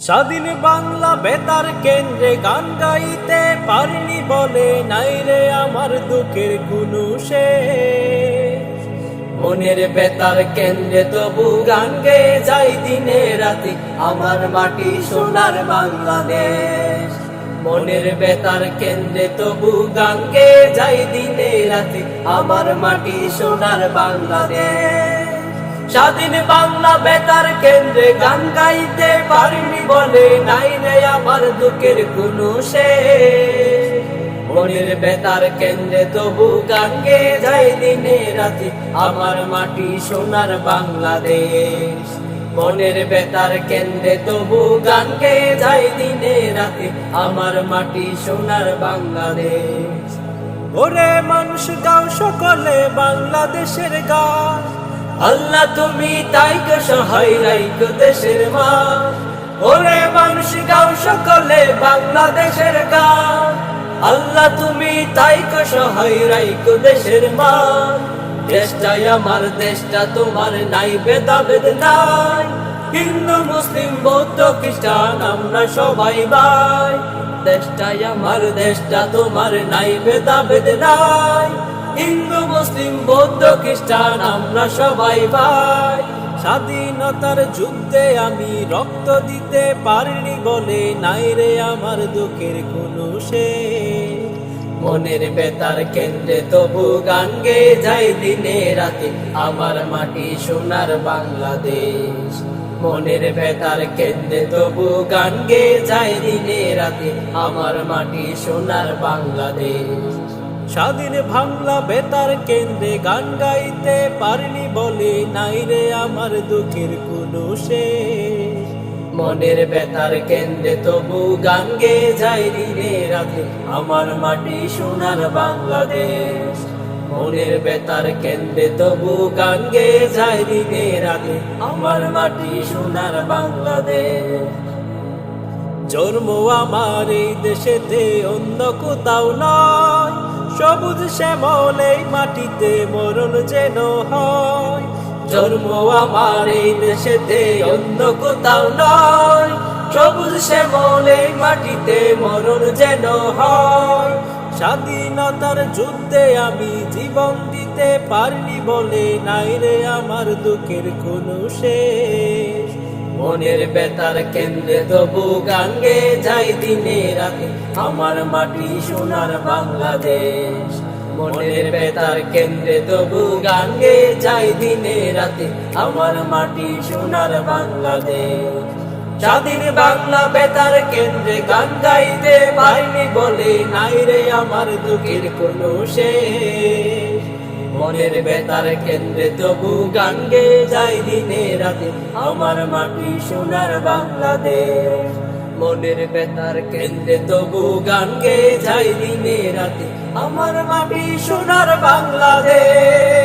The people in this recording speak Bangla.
স্বাধীন বাংলা বেতার কেন্দ্রে গান গাইতে পারিনি বলে নাই রে আমার দুঃখের কোনো শেষ। মনের বেতার কেন্দ্রে তবু গান গে যাই দিনে রাতে, আমার মাটি সোনার বাংলাদেশ। মনের বেতার কেন্দ্রে তবু গান গে যাই দিনে রাতে, আমার মাটি সোনার বাংলাদেশ। স্বাধীন বাংলা বেতার কেন্দ্রে গান গাইতে পারিনি বলে নাই রে আমার দুঃখের কোনো শেষ। মনের বেতার কেন্দ্রে তবু গান গে যায় দিনে রাতে, আমার মাটি সোনার বাংলাদেশ। মনের বেতার কেন্দ্রে তবু গান গে যায় দিনে রাতে, আমার মাটি সোনার বাংলাদেশ। ওরে মানুষ, গাও সকলে বাংলাদেশের গান। আল্লাহ তুমি তাই কে সহায় রাইকো দেশের মা ওরে মানুষ গাও সকলে বাংলাদেশের গান আল্লাহ তুমি তাই সহায় রাইকো দেশের মা দেশটাই আমার, দেশটা তোমার, নাই ভেদাভেদ নাই। হিন্দু, মুসলিম, বৌদ্ধ, খ্রিস্টান, আমরা সবাই ভাই। দেশটাই আমার, দেশটা তোমার, নাই ভেদাভেদ নাই। হিন্দু, মুসলিম, বৌদ্ধ, খ্রিস্টান, আমরা সবাই ভাই। স্বাধীনতার যুদ্ধে আমি রক্ত দিতে পারিনি বলে নাই রে আমার দুঃখের কোনো শেষ। মনের বেতার কেন্দ্রে তবু গান গে যাই দিনে রাতে, আমার মাটি সোনার বাংলাদেশ। মনের বেতার কেন্দ্রে তবু গান গে যাই দিনে রাতে, আমার মাটি সোনার বাংলাদেশ। স্বাধীন বাংলা বেতার কেন্দ্রে গান গাইতে পারিনি বলে নাই রে আমার দুঃখের কোনো শেষ। মনের বেতার কেন্দ্রে তবু গান গে যাই দিনে রাতে, আমার মাটি সোনার বাংলাদেশ। মনের বেতার কেন্দ্রে তবু গান গে যাই দিনে রাতে, আমার মাটি সোনার বাংলাদেশ। জন্ম আমার এই দেশেতে অন্য কোথাও নয় সবুজ শ্যামল এই মাটিতে মরণ যেন হয়। জন্ম আমার এই দেশেতে অন্য কোথাও নয়। সবুজ শ্যামল এই মাটিতে মরণ যেন হয়। স্বাধীনতার যুদ্ধে আমি জীবন দিতে পারিনি বলে নাই রে আমার দুঃখের কোনো শেষ। মনের বেতার কেন্দ্রে তবু গান গে যাই দিনে রাতে। আমার মাটি সোনার বাংলাদেশ। মনের বেতার কেন্দ্রে তবু গান গে যাই দিনে রাতে। আমার মাটি সোনার বাংলাদেশ। স্বাধীন বাংলা বেতার কেন্দ্রে গান গাইতে পারিনি বলে নাই রে আমার দুঃখের কোনো শেষ। মনের বেতার কেন্দ্রে তবু গান গে যাই দিনে রাতে। আমার মাটি সোনার বাংলাদেশ। মনের বেতার কেন্দ্রে তবু গান গে যাই দিনে রাতে। আমার মাটি সোনার বাংলাদেশ।